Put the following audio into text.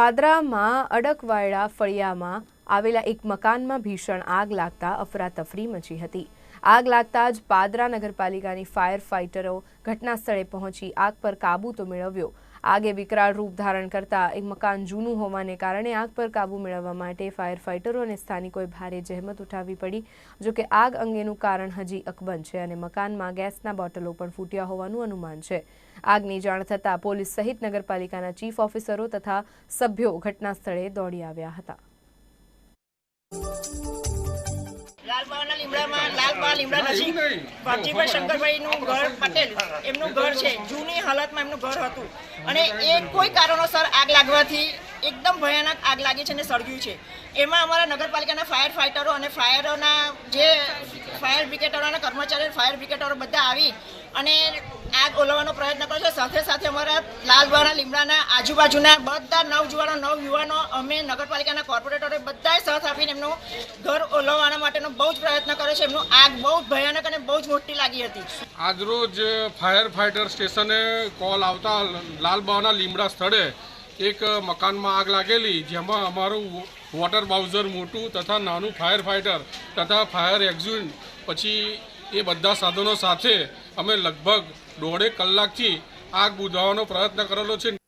પાદરામાં અડકવાયડા ફળિયામાં આવેલા એક મકાનમાં ભીષણ આગ લાગતા અફરાતફરી મચી હતી. આગ લાગતા જ પાદરા નગરપાલિકાની ફાયર ફાઇટરો ઘટના સ્થળે પહોંચી આગ પર કાબૂ તો મેળવ્યો આગે વિકરાળ રૂપ ધારણ કરતા એક મકાન જૂનું હોવાને કારણે આગ પર કાબૂ મેળવવા માટે ફાયર ફાઇટરો અને સ્થાનિકોએ ભારે જહેમત ઉઠાવવી પડી જોકે આગ અંગેનું કારણ હજી અકબંધ છે અને મકાનમાં ગેસના બોટલો પણ ફૂટ્યા હોવાનું અનુમાન છે. આગની જાણ થતાં પોલીસ સહિત નગરપાલિકાના ચીફ ઓફિસરો તથા સભ્યો ઘટના સ્થળે દોડી આવ્યા હતા. લાલબાવાના લીમડામાં લાલબા લીમડા નજીક ભરતીભાઈ શંકરભાઈનું ઘર પટેલ એમનું ઘર છે. જૂની હાલતમાં એમનું ઘર હતું. અને એ કોઈ કારણોસર આગ લાગવાથી એકદમ ભયાનક આગ લાગી છે અને સળગ્યું છે. એમાં અમારા નગરપાલિકાના ફાયર ફાઇટરો અને ફાયરોના જે ફાયર બ્રિગેડરોના કર્મચારીઓ ફાયર બ્રિગેડરો બધા આવી અને આગ ઓલવવાનો પ્રયત્ન કર્યો છે. સાથે સાથે અમારા લાલબારા લીમડાના આજુબાજુના બધા નવજુવાનો નવ યુવાનો અમે નગરપાલિકાના કોર્પોરેટરે બધાએ સાથ આપીને એમનું ઘર ઓલવવાના માટેનો બહુ જ પ્રયત્ન કર્યો છે. એમનું આગ બહુ ભયાનક અને બહુ જ મોટી લાગી હતી. આજરોજ ફાયર ફાઇટર સ્ટેશને કોલ આવતા લાલબાવાના લીમડા સ્થળે એક મકાનમાં આગ લાગેલી, જેમાં અમારું વોટર બાઉઝર મોટું તથા નાનું ફાયર ફાઇટર તથા ફાયર એક્ઝિટ પછી એ બધા સાધનો સાથે અમે લગભગ દોઢેક કલાકથી આગ બુઝાવવાનો પ્રયત્ન કરેલો છે.